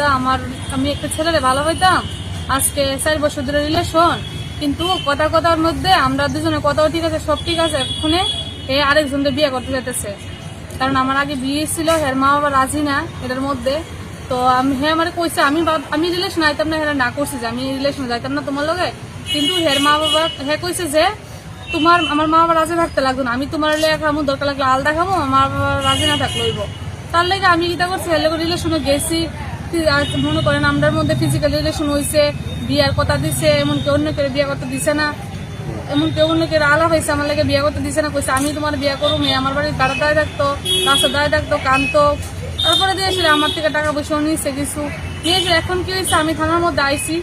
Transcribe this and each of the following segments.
দাদা, আমার, আমি একটা ছেলেরে ভালো হইতাম আজকে চার বছর ধরে রিলেশন কিন্তু কথা কথার মধ্যে আমরা দুজনে কথাও ঠিক আছে, সব ঠিক আছে। এক্ষণে এ আরেকজনকে বিয়ে করতে যেতেছে কারণ আমার আগে বিয়ে ছিল, হের মা বাবা রাজি না এটার মধ্যে। তো আমি, হে আমার কইছে, আমি আমি রিলেশন আইতাম না, হেরা না করছি যে আমি রিলেশন যাইতাম না তোমার লগে। কিন্তু হের মা বাবা হে কইছে যে, তোমার, আমার মা বাবা রাজি থাকতে লাগবে না। আমি তোমার লেগে খামো দরকার লাগলে আলাদা খামো, আমার বাবা রাজি না থাকলে হইব। তার লেগে আমি কিটা করছি, হের লগে রিলেশনে গেছি। মনে করেন আমরার মধ্যে ফিজিক্যাল রিলেশন হয়েছে বিয়ার কথা দিছে, এমনকি অন্য কেউ বিয়ে করতে দিছে না। এমন কেউ অন্য কেউ আলাপ হয়েছে আমার লাগে বিয়ে করতে দিছে না, কইছে, আমি তোমার বিয়ে করব মেয়ে আমার বাড়ির গাড়া দায় থাকতো রাস্তা দায় থাকতো কানতো। তারপরে দিয়েছিল আমার থেকে টাকা পয়সা নিয়েছে কিছু। নিয়েছে এখন কি হয়েছে আমি থানার মধ্যে আইছি।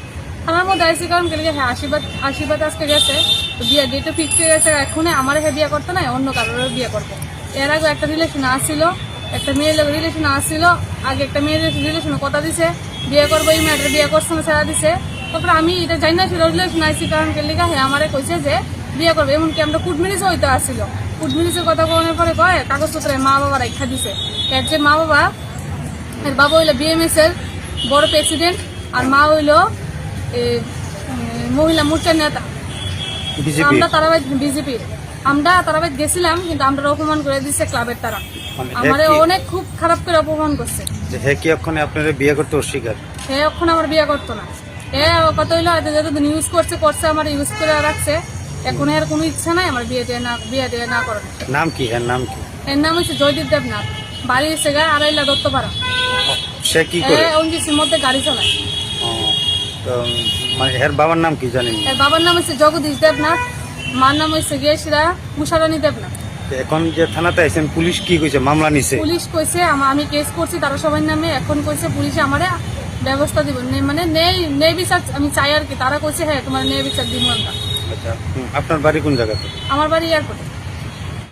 থানার মধ্যে আইছি কারণ কেন হ্যাঁ আশীর্বাদ আশীর্বাদ আজকে গেছে। তো বিয়ে ডেটও ফিক্স হয়ে গেছে, এখনই আমার হ্যাঁ বিয়ে করতে নাই, অন্য কারোর বিয়ে করব। এর আগে একটা রিলেশন আসছিল একটা মেয়ের লোক রিলেশন আসছিল আগে একটা মেয়ের রিলেশন কথা দিছে বিয়ে করব এই মেয়েটার বিয়ে করছে না ছেড়া দিছে। তারপরে আমি এটা জানি না ছিল রিলেশন আইসি কারণ কেলিকা হ্যাঁ আমারে কইছে যে বিয়ে করবে। এমনকি আমরা কুটমিরিজ হইতে আসছিল। কুটমিরিজের কথা কোনের পরে কয় কাগজপত্রে মা বাবা রেখা দিছে। এর যে মা বাবা এর বাবা হইল বিএমএস এর বড় প্রেসিডেন্ট আর মা হইল এ, মহিলা মোর্চার নেতা। আমরা তারাবাদ বিজেপি আমরা তারাবাদ গেছিলাম কিন্তু আমরা অপমান করে দিচ্ছে ক্লাবের তারা। মানে আমারে অনেক খুব খারাপ করে অপমান করছে। হে কি ওখানে আপনারা বিয়ে করতে অস্বীকার? সে এখন আমার বিয়ে করতো না। এ কত হইল হয়তো ইউজ করছে করছে আমার ইউজ করে রাখছে এখন এর কোনো ইচ্ছা নাই আমার বিয়ে দিয়ে না বিয়ে দিয়ে না করার। নাম কি? এর নাম কি? এর নাম হচ্ছে জয়দীপ দেবনাথ। বাড়ি এসে গায়ে আড়াইলা দত্তপাড়া। সে কি করে? অঞ্জিসির মধ্যে গাড়ি চালায়। তো মানে এর বাবার নাম কি জানেন? এর বাবার নাম হচ্ছে জগদীশ দেবনাথ। মার নাম হচ্ছে গিয়েছিরা উষারানী দেবনা এখন যে থানাতে আইছেন পুলিশ কি কইছে? মামলা নিছে? পুলিশ কইছে আমি কেস করছি তারা সবাই নামে এখন কইছে পুলিশে আমারে ব্যবস্থা দিব। মানে নেই নেই বিচার আমি চাই আর কি। তারা কইছে হ্যাঁ তোমার নেই বিচার দিব আমরা। আচ্ছা আপনার বাড়ি কোন জায়গাতে? আমার বাড়ি এয়ারপোর্টে।